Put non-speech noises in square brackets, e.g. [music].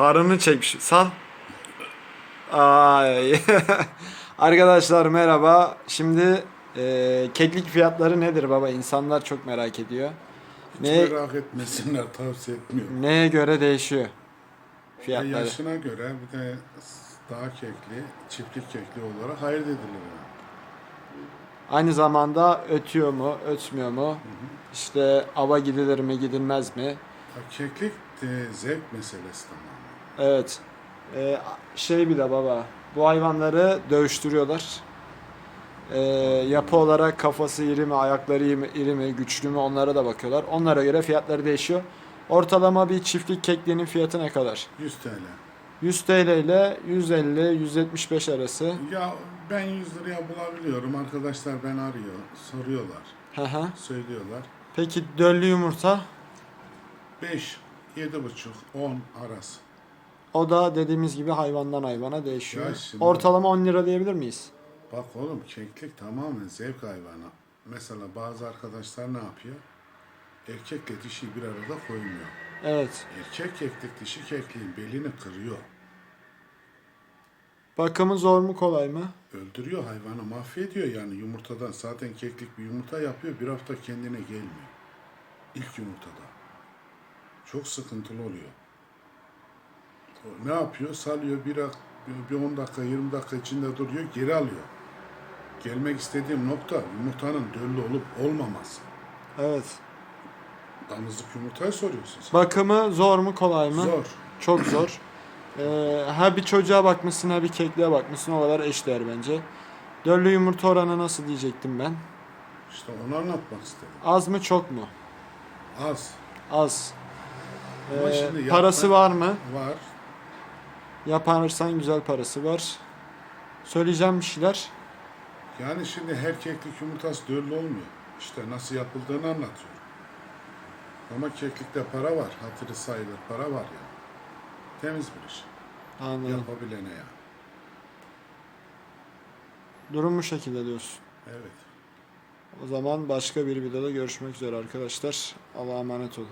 Karını çekmiş. Sal. Ay. [laughs] Arkadaşlar merhaba. Şimdi e, keklik fiyatları nedir baba? İnsanlar çok merak ediyor. Hiç Ne- merak etmesinler tavsiye etmiyorum. Neye göre değişiyor Ya fiyatları? yaşına göre bir de daha kekli, çiftlik kekli olarak hayır edilir. yani. Aynı zamanda ötüyor mu, ötmüyor mu? İşte ava gidilir mi, gidilmez mi? Ya keklik de zevk meselesi tamamen. Evet. Ee, şey bir de baba. Bu hayvanları dövüştürüyorlar. Ee, yapı olarak kafası iri mi, ayakları iri mi, iri mi, güçlü mü onlara da bakıyorlar. Onlara göre fiyatları değişiyor. Ortalama bir çiftlik kekliğinin fiyatı ne kadar? 100 TL. 100 TL ile 150-175 arası. Ya ben 100 liraya bulabiliyorum. Arkadaşlar ben arıyor, soruyorlar, Hı hı. söylüyorlar. Peki döllü yumurta? 5, 7,5, 10 arası. O da dediğimiz gibi hayvandan hayvana değişiyor. Ya şimdi- Ortalama 10 lira diyebilir miyiz? Bak oğlum keklik tamamen zevk hayvanı. Mesela bazı arkadaşlar ne yapıyor? Erkekle dişi bir arada koymuyor. Evet. Erkek keklik dişi kekliğin belini kırıyor. Bakımı zor mu kolay mı? Öldürüyor hayvanı mahvediyor yani yumurtadan. Zaten keklik bir yumurta yapıyor bir hafta kendine gelmiyor. İlk yumurtada. Çok sıkıntılı oluyor. Ne yapıyor? Salıyor bir, bir 10 dakika 20 dakika içinde duruyor geri alıyor. Gelmek istediğim nokta yumurtanın döllü olup olmaması. Evet. Damızlık yumurtayı soruyorsun sen. Bakımı zor mu kolay mı? Zor. Çok zor. Ee, ha bir çocuğa bakmışsın ha bir kekliğe bakmışsın o kadar eşdeğer bence. Döllü yumurta oranı nasıl diyecektim ben. İşte onu anlatmak istedim. Az mı çok mu? Az. Az. Ama Ee, şimdi parası yapma- var mı? Var. Yaparsan güzel parası var. Söyleyeceğim bir şeyler. Yani şimdi her keklik yumurtası döllü olmuyor. İşte nasıl yapıldığını anlatıyorum. Ama keklikte para var. Hatırı sayılır para var yani. Temiz bir iş. Anladım. Yapabilene ya. Durum bu şekilde diyorsun. Evet. O zaman başka bir videoda görüşmek üzere arkadaşlar. Allah'a emanet olun.